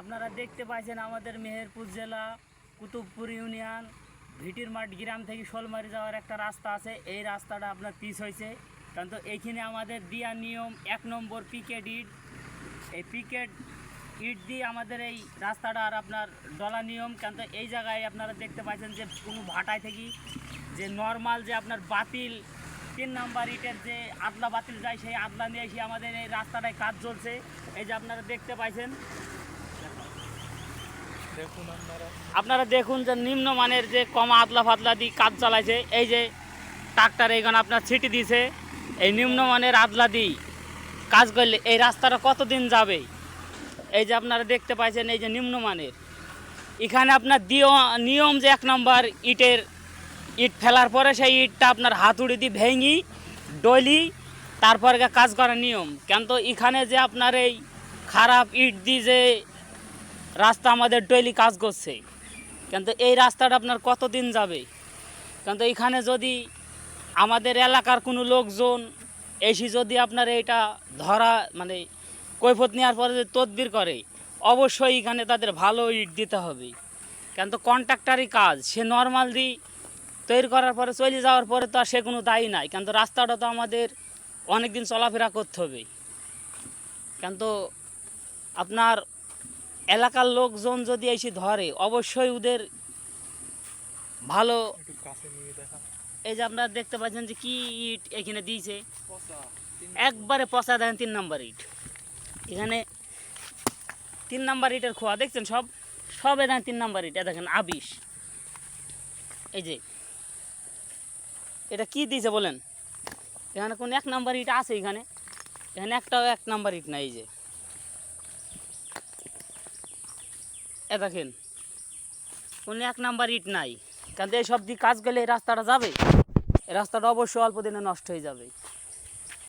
আপনারা দেখতে পাচ্ছেন আমাদের মেহেরপুর জেলা, কুতুবপুর ইউনিয়ন, ভিটির মাঠ গ্রাম থেকে শোলমারি যাওয়ার একটা রাস্তা আছে। এই রাস্তাটা আপনার পিস হয়েছে কারণ তো এইখানে আমাদের দিয়া নিয়ম, এক নম্বর পিকেট ইট। এই পিকেট ইট দিয়ে আমাদের এই রাস্তাটা আর আপনার ডলা নিয়ম। কেন তো এই জায়গায় আপনারা দেখতে পাচ্ছেন যে কোনো ভাটায় থেকে যে নর্মাল যে আপনার বাতিল, তিন নাম্বার ইটের যে আদলা বাতিল যায়, সেই আদলা নিয়ে এসে আমাদের এই রাস্তাটায় কাজ চলছে। এই যে আপনারা দেখতে পাইছেন আপনারা। দেখুন যে নিম্নমানের যে কমা আতলা ফাতলা দিয়ে কাজ চালাইছে, এই যে ট্রাক্টর এইখানে আপনার ছিটি দিছে, এই নিম্নমানের আদলা দিই কাজ করলে এই রাস্তাটা কতদিন যাবে? এই যে আপনারা দেখতে পাইছেন এই যে নিম্নমানের। এখানে আপনার দিয়, নিয়ম যে এক নম্বর, ইটের ইট ফেলার পরে সেই ইটটা আপনার হাতুড়ি দিয়ে ভেঙি, ডলি, তারপরে কাজ করার নিয়ম। কেন তো এখানে যে আপনার এই খারাপ ইট দিয়ে যে রাস্তা আমাদের ডেইলি কাজ করছে। কিন্তু এই রাস্তাটা আপনার কতদিন যাবে? কিন্তু এখানে যদি আমাদের এলাকার কোনো লোকজন এসে যদি আপনার এটা ধরা মানে কৈফত নেওয়ার পরে যদি তদবির করে, অবশ্যই এখানে তাদের ভালো ইট দিতে হবে। কেন তো কন্ট্রাক্টারই কাজ, সে নর্মাল দি তৈরি করার পরে, চলে যাওয়ার পরে তো আর সে কোনো দায়ী নাই। কেন তো রাস্তাটা তো আমাদের অনেক দিন চলাফেরা করতে হবে। কেন তো আপনার এলাকার লোকজন যদি এসে ধরে অবশ্যই ওদের ভালো এই যে আপনারা দেখতে পাচ্ছেন যে কি ইট এখানে দিয়েছে। একবারে পচা দেখেন তিন নাম্বার ইট। এখানে তিন নাম্বার ইটের খোয়া দেখছেন সব? সবে দেখেন তিন নাম্বার ইট এ দেখেন আবিশ। এই যে এটা কি দিয়েছে বলেন? এখানে কোন এক নাম্বার ইট আছে এখানে? এখানে একটাও এক নাম্বার ইট নাই এই যে। দেখেন কোন এক নাম্বার ইট নাই। কারণ এই সব দিয়ে কাজ গেলে রাস্তাটা যাবে। রাস্তাটা অবশ্যই অল্প দিনে নষ্ট হয়ে যাবে।